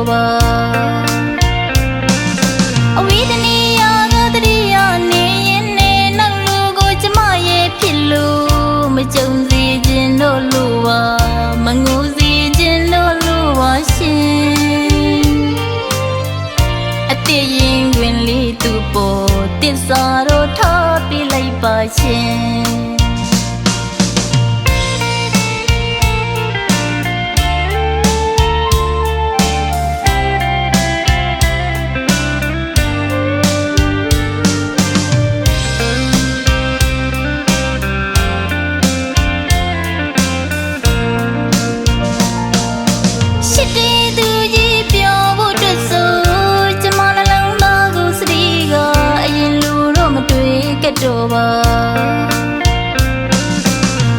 တော်ပါအဝိဒနီယာကတရိယာနေရင်နေနောက်လူကိုကျမရဲ့ဖြစ်လို့မကြုံစေခြင်းတို့လူပါမငိုစေခြင်းတို့လူပါရှင်အတည်ရင်တွင်လေးသူပေါ်တစ္ဆာတို့ထားပြလိုက်ပါရှင် ပါ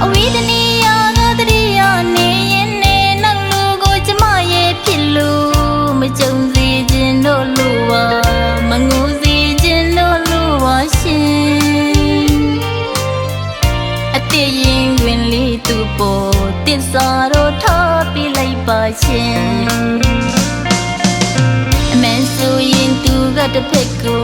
အဝိဒနီယာကတရိယာနေရင်နေနောက်လူကိုကျမရဲ့ဖြစ်လို့မကြုံစေခြင်းတို့လူပါမငိုစေခြင်းတို့လူပါရှင်အတည်ရင်တွင်လေးသူပေါ်တစ္ဆာတို့ထားပြလိုက်ပါရှင်အမန်ဆိုရင်သူကတစ်ဖက်ကို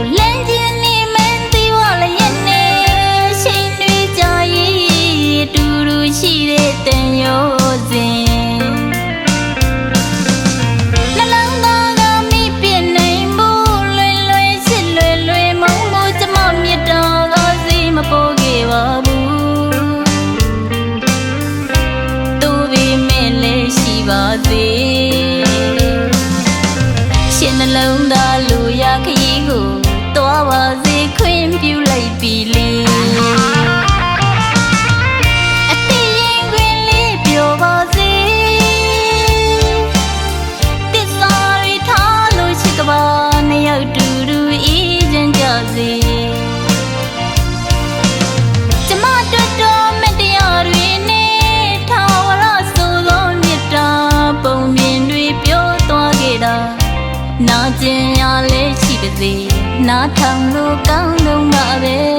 ပါစေနားထောင်လို့ကောင်းတော့မှာပဲ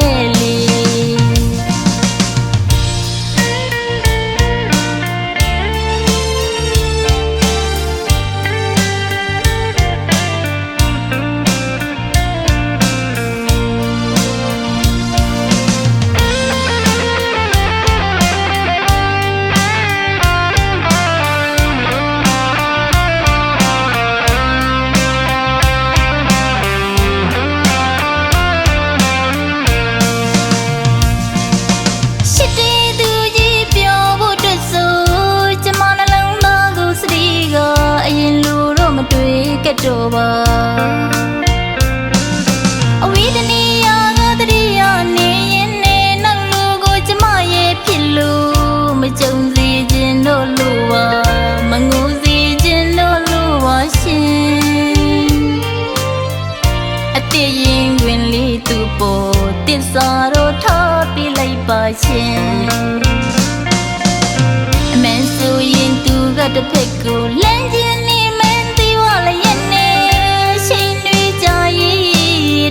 ကြတော့ပါအဝိဒနီယာကတရိယာနေရင်နေနောက်လူကိုကျမရဲ့ဖြစ်လို့မကြုံစေခြင်းတို့လူပါမငိုစေခြင်းတို့လူပါရှင်အတည်ရင်တွင်လေးသူပေါ်တစ္ဆာတို့ထားပြလိုက်ပါရှင်အမန်ဆိုရင်သူကတစ်ဖက်ကိုလမ်းကျင်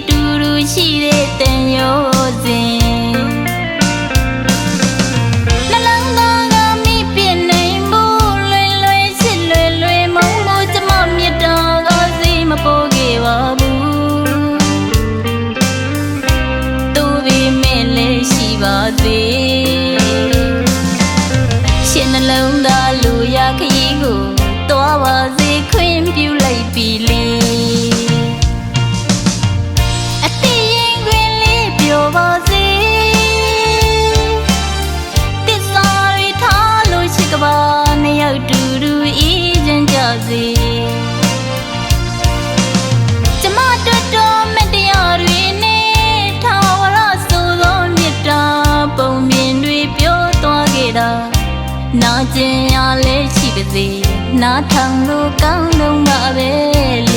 တူတူရှိတဲ့တ ကပါနှစ်ယောက်တူတူအေးချမ်းကြစေကျမတို့တော်မတရားတွေနဲ့ထာဝရဆိုသောမေတ္တာပုံမြင်တွေပြောသွားခဲ့တာနာကျင်ရလဲရှိပါစေနားထောင်လို့ကောင်းတော့မှာပဲလေ